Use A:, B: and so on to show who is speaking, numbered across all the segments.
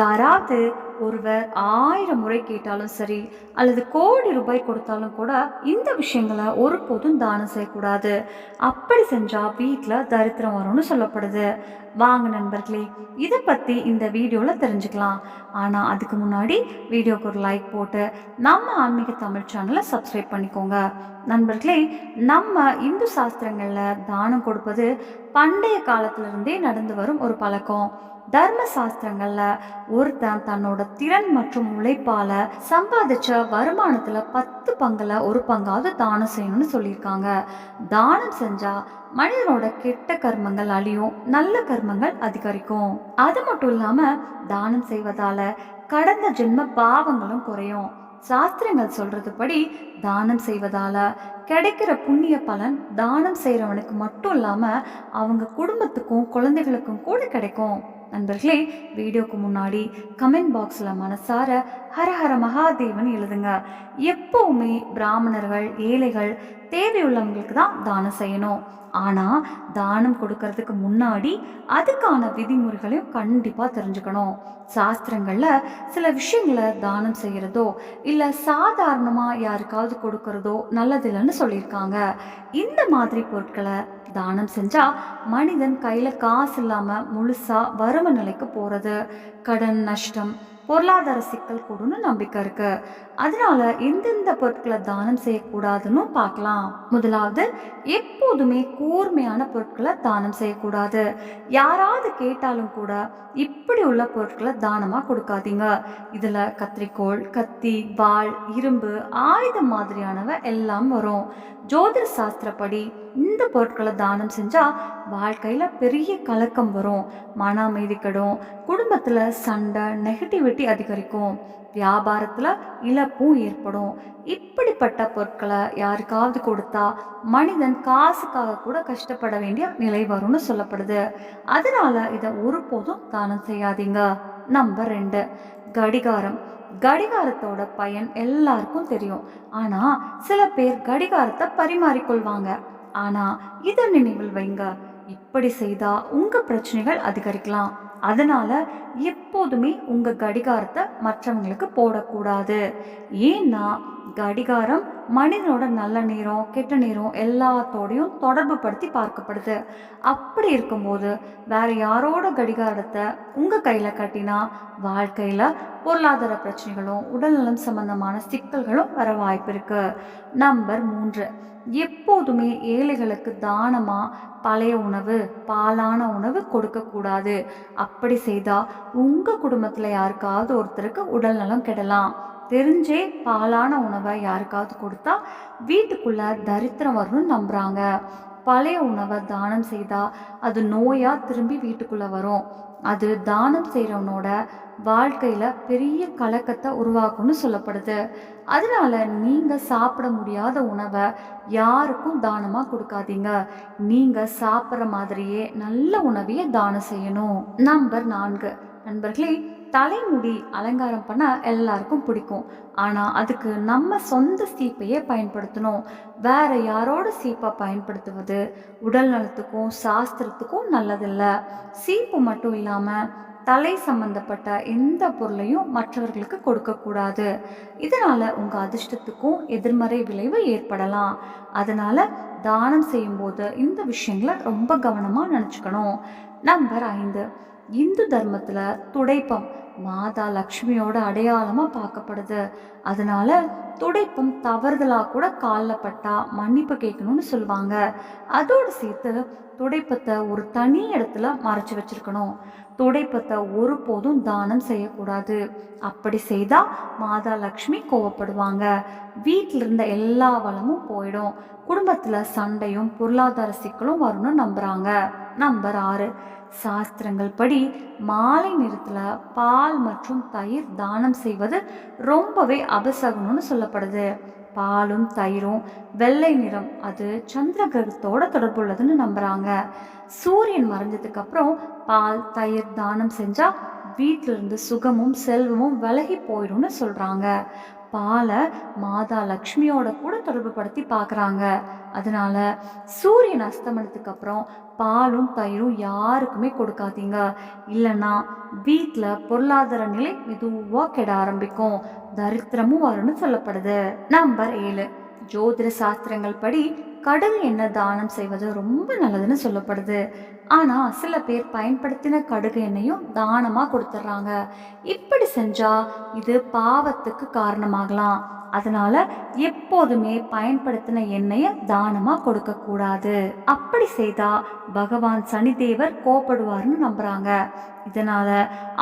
A: யாராவது ஒருவர் ஆயிரம் முறை கேட்டாலும் சரி அல்லது கோடி ரூபாய் கொடுத்தாலும் கூட இந்த விஷயங்களை ஒருபோதும் தானம் செய்யக்கூடாது. அப்படி செஞ்சால் வீட்டில் தரித்திரம் வரும்னு சொல்லப்படுது. வாங்க நண்பர்களே இதை பற்றி இந்த வீடியோவில் தெரிஞ்சுக்கலாம். ஆனால் அதுக்கு முன்னாடி வீடியோக்கு ஒரு லைக் போட்டு நம்ம ஆன்மீக தமிழ் சேனலை சப்ஸ்கிரைப் பண்ணிக்கோங்க. நண்பர்களே நம்ம இந்து சாஸ்திரங்களில் தானம் கொடுப்பது பண்டைய காலத்திலிருந்தே நடந்து வரும் ஒரு பழக்கம். தர்ம சாஸ்திரங்கள்ல ஒருத்தன் தன்னோட திறன் மற்றும் உழைப்பால சம்பாதிச்ச வருமானத்துல பத்து பங்குல ஒரு பங்காவது தானம் செய்யணும்னு சொல்லியிருக்காங்க. தானம் செஞ்சா மனிதனோட கெட்ட கர்மங்கள் அழியும் நல்ல கர்மங்கள் அதிகரிக்கும். அது மட்டும் இல்லாம தானம் செய்வதால கடந்த ஜென்ம பாவங்களும் குறையும். சாஸ்திரங்கள் சொல்றதுபடி தானம் செய்வதால கிடைக்கிற புண்ணிய பலன் தானம் செய்கிறவனுக்கு மட்டும் இல்லாமல் அவங்க குடும்பத்துக்கும் குழந்தைகளுக்கும் கூட கிடைக்கும். நண்பர்களே வீடியோக்கு முன்னாடி கமெண்ட் பாக்ஸில் மனசார ஹர ஹர மகாதேவன் எழுதுங்க. எப்போவுமே பிராமணர்கள் ஏழைகள் தேவையுள்ளவங்களுக்கு தான் தானம் செய்யணும். ஆனால் தானம் கொடுக்கறதுக்கு முன்னாடி அதுக்கான விதிமுறைகளையும் கண்டிப்பாக தெரிஞ்சுக்கணும். சாஸ்திரங்களில் சில விஷயங்களை தானம் செய்கிறதோ இல்லை சாதாரணமாக யாருக்காவது கொடுக்கறதோ நல்லதில்லைன்னு சொல்லியிருக்காங்க. இந்த மாதிரி பொருட்களை தானம் செஞ்சால் மனிதன் கையில் காசு இல்லாமல் முழுசாக வறுமை நிலைக்கு போகிறது கடன் நஷ்டம் பொருளாதார சிக்கல் கூடும்னு நம்பிக்கை இருக்கு. அதனால எந்தெந்த பொருட்களை தானம் செய்யக்கூடாதுன்னு பார்க்கலாம். முதலாவது எப்போதுமே கூர்மையான பொருட்களை தானம் செய்யக்கூடாது. யாராவது கேட்டாலும் கூட இப்படி உள்ள பொருட்களை தானமாக கொடுக்காதீங்க. இதில் கத்திரிக்கோள் கத்தி வாள் இரும்பு ஆயுதம் மாதிரியானவை எல்லாம் வரும். ஜோதிட சாஸ்திரப்படி இந்த பொருட்களை தானம் செஞ்சால் வாழ்க்கையில் பெரிய கலக்கம் வரும். மன அமைதி கெடும். குடும்பத்தில் சண்டை நெகட்டிவிட்டி அதிகரிக்கும். வியாபாரத்தில் இழப்பும் ஏற்படும். இப்படிப்பட்ட பொருட்களை யாருக்காவது கொடுத்தா மனிதன் காசுக்காக கூட கஷ்டப்பட வேண்டிய நிலை வரும்னு சொல்லப்படுது. அதனால இதை ஒருபோதும் தானம் செய்யாதீங்க. நம்பர் ரெண்டு கடிகாரம். கடிகாரத்தோட பயன் எல்லாருக்கும் தெரியும். ஆனா சில பேர் கடிகாரத்தை பரிமாறிக்கொள்வாங்க. ஆனா இதை நினைவில் வைங்க. இப்படி செய்தா உங்க பிரச்சனைகள் அதிகரிக்கலாம். அதனால எப்போதுமே உங்கள் கடிகாரத்தை மற்றவங்களுக்கு போடக்கூடாது. ஏன்னா கடிகாரம் மனிதனோட நல்ல நேரம் கெட்ட நேரம் எல்லாத்தோடையும் தொடர்பு படுத்தி பார்க்கப்படுது. அப்படி இருக்கும்போது வேற யாரோட கடிகாரத்தை உங்கள் கையில் கட்டினா வாழ்க்கையில் பொருளாதார பிரச்சனைகளும் உடல்நலம் சம்பந்தமான சிக்கல்களும் வர வாய்ப்பு இருக்கு. நம்பர் மூன்று. எப்போதுமே ஏழைகளுக்கு தானமாக பழைய உணவு பாலான உணவு கொடுக்கக்கூடாது அப்படி செய்தால் உங்கள் குடும்பத்தில் யாருக்காவது ஒருத்தருக்கு உடல்நலம் கெடலாம். தெரிஞ்சே பாலான உணவை யாருக்காவது கொடுத்தா வீட்டுக்குள்ள தரித்திரம் வரும்னு நம்புறாங்க. பழைய உணவை தானம் செய்தா அது நோயா திரும்பி வீட்டுக்குள்ள வரும். அது தானம் செய்கிறவனோட வாழ்க்கையில் பெரிய கலக்கத்தை உருவாக்கும்னு சொல்லப்படுது. அதனால நீங்கள் சாப்பிட முடியாத உணவை யாருக்கும் தானமாக கொடுக்காதீங்க. நீங்கள் சாப்பிட்ற மாதிரியே நல்ல உணவையே தானம் செய்யணும். நம்பர் நான்கு. நண்பர்களே தலைமுடி அலங்காரம் பண்ண எல்லாருக்கும் பிடிக்கும். ஆனால் அதுக்கு நம்ம சொந்த சீப்பையே பயன்படுத்தணும். வேற யாரோட சீப்பை பயன்படுத்துவது? உடல் நலத்துக்கும் சாஸ்திரத்துக்கும் நல்லதில்லை. சீப்பு மட்டும் இல்லாமல் தலை சம்பந்தப்பட்ட எந்த பொருளையும் மற்றவர்களுக்கு கொடுக்கக்கூடாது. இதனால் உங்கள் அதிர்ஷ்டத்துக்கும் எதிர்மறை விளைவு ஏற்படலாம். அதனால் தானம் செய்யும்போது இந்த விஷயங்களை ரொம்ப கவனமாக நினச்சிக்கணும். நம்பர் ஐந்து. இந்து தர்மத்தில் துடைப்பம் மாதா லக்ஷ்மியோட அடையாளமாக பார்க்கப்படுது. அதனால துடைப்பம் தவறுதலாக கூட காலில் பட்டா மன்னிப்பு கேட்கணும்னு சொல்லுவாங்க. அதோடு சேர்த்து துடைப்பத்தை ஒரு தனி இடத்துல மறைச்சி வச்சிருக்கணும். துடைப்பத்தை ஒருபோதும் தானம் செய்யக்கூடாது. அப்படி செய்தால் மாதா லக்ஷ்மி கோவப்படுவாங்க. வீட்டில் இருந்த எல்லா வளமும் போயிடும். குடும்பத்தில் சண்டையும் பொருளாதார சிக்கலும் வரும்னு நம்புகிறாங்க நம்பர் ஆறு. சாஸ்திரங்கள் படி மாலை நேரத்தில் பால் மற்றும் தயிர் தானம் செய்வது ரொம்பவே அபசகுனம்னு சொல்லப்படுது. பாலும் தயிரும் வெள்ளை நிறம் அது சந்திர கிரகத்தோட தொடர்புள்ளதுன்னு நம்புகிறாங்க சூரியன் மறைஞ்சதுக்கு அப்புறம் பால் தயிர் தானம் செஞ்சால் வீட்டிலிருந்து சுகமும் செல்வமும் விலகி போயிடும்னு சொல்கிறாங்க பாலை மாதா லக்ஷ்மியோட கூட தொடர்பு படுத்தி பார்க்குறாங்க. அதனால சூரியன் அஸ்தமனத்துக்கு அப்புறம் பாலும் தயிரும் யாருக்குமே கொடுக்காதீங்க. இல்லைன்னா வீட்டில் பொருளாதார நிலை மெதுவாக கெட ஆரம்பிக்கும். தரித்திரமும் வரும்னு சொல்லப்படுது. நம்பர் ஏழு. ஜோதிட சாஸ்திரங்கள் படி கடல் எண்ணெய் தானம் செய்வது ரொம்ப நல்லதுன்னு சொல்லப்படுது. ஆனால் சில பேர் பயன்படுத்தின கடுகு எண்ணெயும் தானமாக கொடுத்துட்றாங்க இப்படி செஞ்சா இது பாவத்துக்கு காரணமாகலாம். அதனால எப்போதுமே பயன்படுத்தின எண்ணெயை தானமா கொடுக்க கூடாது. அப்படி செய்தா பகவான் சனிதேவர் கோபப்படுவார்னு நம்புறாங்க. இதனால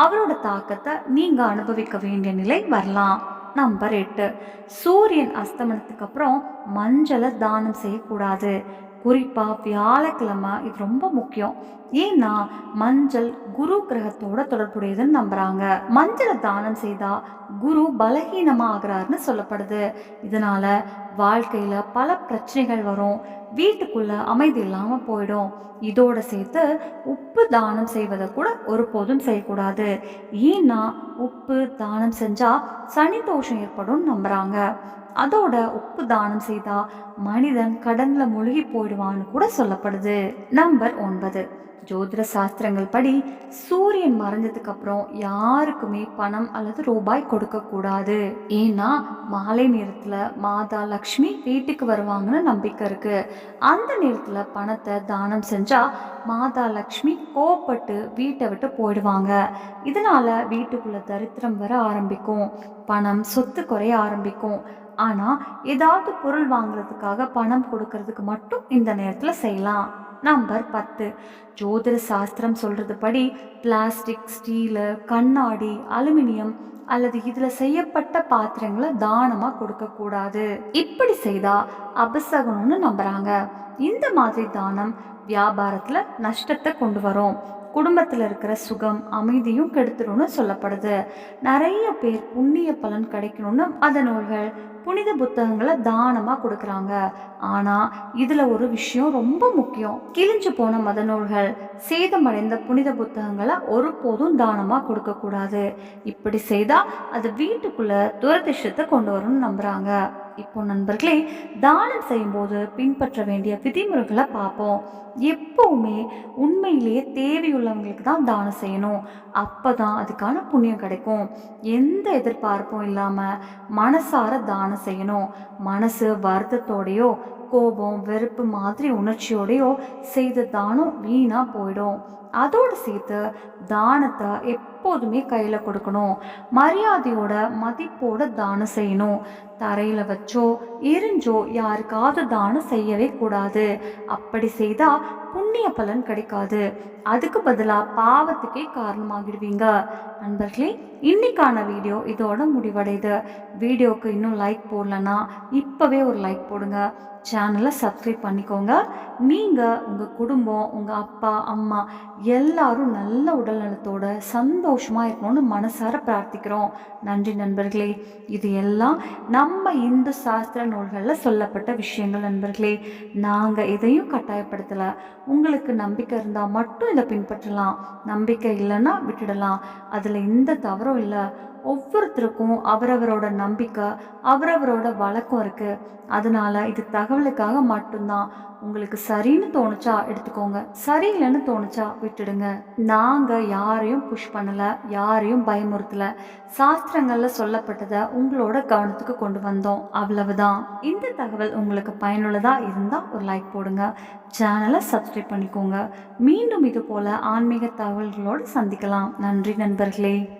A: அவரோட தாக்கத்தை நீங்க அனுபவிக்க வேண்டிய நிலை வரலாம். நம்பர் எட்டு சூரியன் அஸ்தமனத்துக்கு அப்புறம் மஞ்சளை தானம் செய்யக்கூடாது. குறிப்பாக வியாழக்கிழமை இது ரொம்ப முக்கியம். ஏன்னா மஞ்சள் குரு கிரகத்தோட தொடர்புடையதுன்னு நம்புறாங்க. மஞ்சளை தானம் செய்தா குரு பலகீனமாக ஆகிறாருன்னு சொல்லப்படுது. இதனால வாழ்க்கையில பல பிரச்சனைகள் வரும். வீட்டுக்குள்ள அமைதி இல்லாம போயிடும். இதோட சேர்த்து உப்பு தானம் செய்வதை கூட ஒருபோதும் செய்யக்கூடாது. ஏன்னா உப்பு தானம் செஞ்சா சனி தோஷம் ஏற்படும் நம்புறாங்க. அதோட உப்பு தானம் செய்தா மனிதன் கடன்ல மூழ்கி போயிடுவான்னு கூட சொல்லப்படுது. நம்பர் ஒன்பது. ஜோதிட சாஸ்திரங்கள் படி சூரியன் மறைஞ்சதுக்கு அப்புறம் யாருக்குமே பணம் அல்லது ரூபாய் கொடுக்க கூடாது. ஏன்னா மாலை நேரத்துல மாதா லக்ஷ்மி வீட்டுக்கு வருவாங்கன்னு நம்பிக்கை இருக்கு. அந்த நேரத்துல பணத்தை தானம் செஞ்சா மாதா லக்ஷ்மி கோவப்பட்டு வீட்டை விட்டு போயிடுவாங்க. இதனால வீட்டுக்குள்ள தரித்திரம் வர ஆரம்பிக்கும். பணம் சொத்து குறைய ஆரம்பிக்கும். ஆனால் ஏதாவது பொருள் வாங்குறதுக்காக பணம் கொடுக்கறதுக்கு மட்டும் இந்த நேரத்தில் செய்யலாம். நம்பர் பத்து. ஜோதிட சாஸ்திரம் சொல்றது படி பிளாஸ்டிக் ஸ்டீலு கண்ணாடி அலுமினியம் அல்லது இதில் செய்யப்பட்ட பாத்திரங்களை தானமாக கொடுக்கக்கூடாது இப்படி செய்தா அபசகனம்னு நம்புறாங்க. இந்த மாதிரி தானம் வியாபாரத்தில் நஷ்டத்தை கொண்டு வரும். குடும்பத்தில் இருக்கிற சுகம் அமைதியும் கெடுத்துரும்னு சொல்லப்படுது. நிறைய பேர் புண்ணிய பலன் கிடைக்கணும்னு அந்த நூல்கள் புனித புத்தகங்களை தானமாக கொடுக்குறாங்க. ஆனால் இதில் ஒரு விஷயம் ரொம்ப முக்கியம். கிழிஞ்சு போன மத நூல்கள் சேதமடைந்த புனித புத்தகங்களை ஒருபோதும் தானமாக கொடுக்கக்கூடாது. இப்படி செய்தால் அது வீட்டுக்குள்ளே துரதிர்ஷ்டத்தை கொண்டு வரும்னு நம்புகிறாங்க இப்போ நண்பர்களே தானம் செய்யும்போது பின்பற்ற வேண்டிய விதிமுறைகளை பார்ப்போம். எப்பவுமே உண்மையிலேயே தேவையுள்ளவங்களுக்கு தான் தானம் செய்யணும். அப்போ தான் அதுக்கான புண்ணியம் கிடைக்கும். எந்த எதிர்பார்ப்பும் இல்லாமல் மனசார தானம் செய்யணும். மனசு வருத்தத்தோடையோ கோபம் வெறுப்பு மாதிரி உணர்ச்சியோடையோ செய்த தானம் வீணாக போயிடும். அதோடு சேர்த்து தானத்தை எப்போதுமே கையில் கொடுக்கணும். மரியாதையோட மதிப்போட தானம் செய்யணும். தரையில் வச்சோ எரிஞ்சோ யாருக்காவது தானம் செய்யவே கூடாது. அப்படி செய்தால் புண்ணிய பலன் கிடைக்காது. அதுக்கு பதிலாக பாவத்துக்கே காரணமாகிடுவீங்க. நண்பர்களே இன்னைக்கான வீடியோ இதோட முடிவடையுது. வீடியோவுக்கு இன்னும் லைக் போடலன்னா இப்போவே ஒரு லைக் போடுங்க. சேனலை சப்ஸ்கிரைப் பண்ணிக்கோங்க. நீங்கள் உங்கள் குடும்பம் உங்கள் அப்பா அம்மா எல்லாரும் நல்ல உடல் நலத்தோட சந்தோஷமாக இருக்கணும்னு மனசார பிரார்த்திக்கிறோம். நன்றி நண்பர்களே. இது எல்லாம் நம்ம இந்து சாஸ்திர நூல்களில் சொல்லப்பட்ட விஷயங்கள் நண்பர்களே. நாங்கள் எதையும் கட்டாயப்படுத்தலை. உங்களுக்கு நம்பிக்கை இருந்தால் மட்டும் இதை பின்பற்றலாம். நம்பிக்கை இல்லைன்னா விட்டுடலாம். அதில் எந்த தவறும் இல்லை. ஒவ்வொருத்தருக்கும் அவரவரோட நம்பிக்கை அவரவரோட வழக்கம் இருக்குது அதனால இது தகவலுக்காக மட்டும்தான். உங்களுக்கு சரின்னு தோணுச்சா எடுத்துக்கோங்க. சரியில்லைன்னு தோணுச்சா விட்டுடுங்க. நாங்கள் யாரையும் புஷ் பண்ணலை யாரையும் பயமுறுத்தலை. சாஸ்திரங்களில் சொல்லப்பட்டதை உங்களோட கவனத்துக்கு கொண்டு வந்தோம். அவ்வளவுதான். இந்த தகவல் உங்களுக்கு பயனுள்ளதாக இருந்தால் ஒரு லைக் போடுங்க. சேனலை சப்ஸ்கிரைப் பண்ணிக்கோங்க. மீண்டும் இது போல் ஆன்மீக தகவல்களோடு சந்திக்கலாம். நன்றி நண்பர்களே.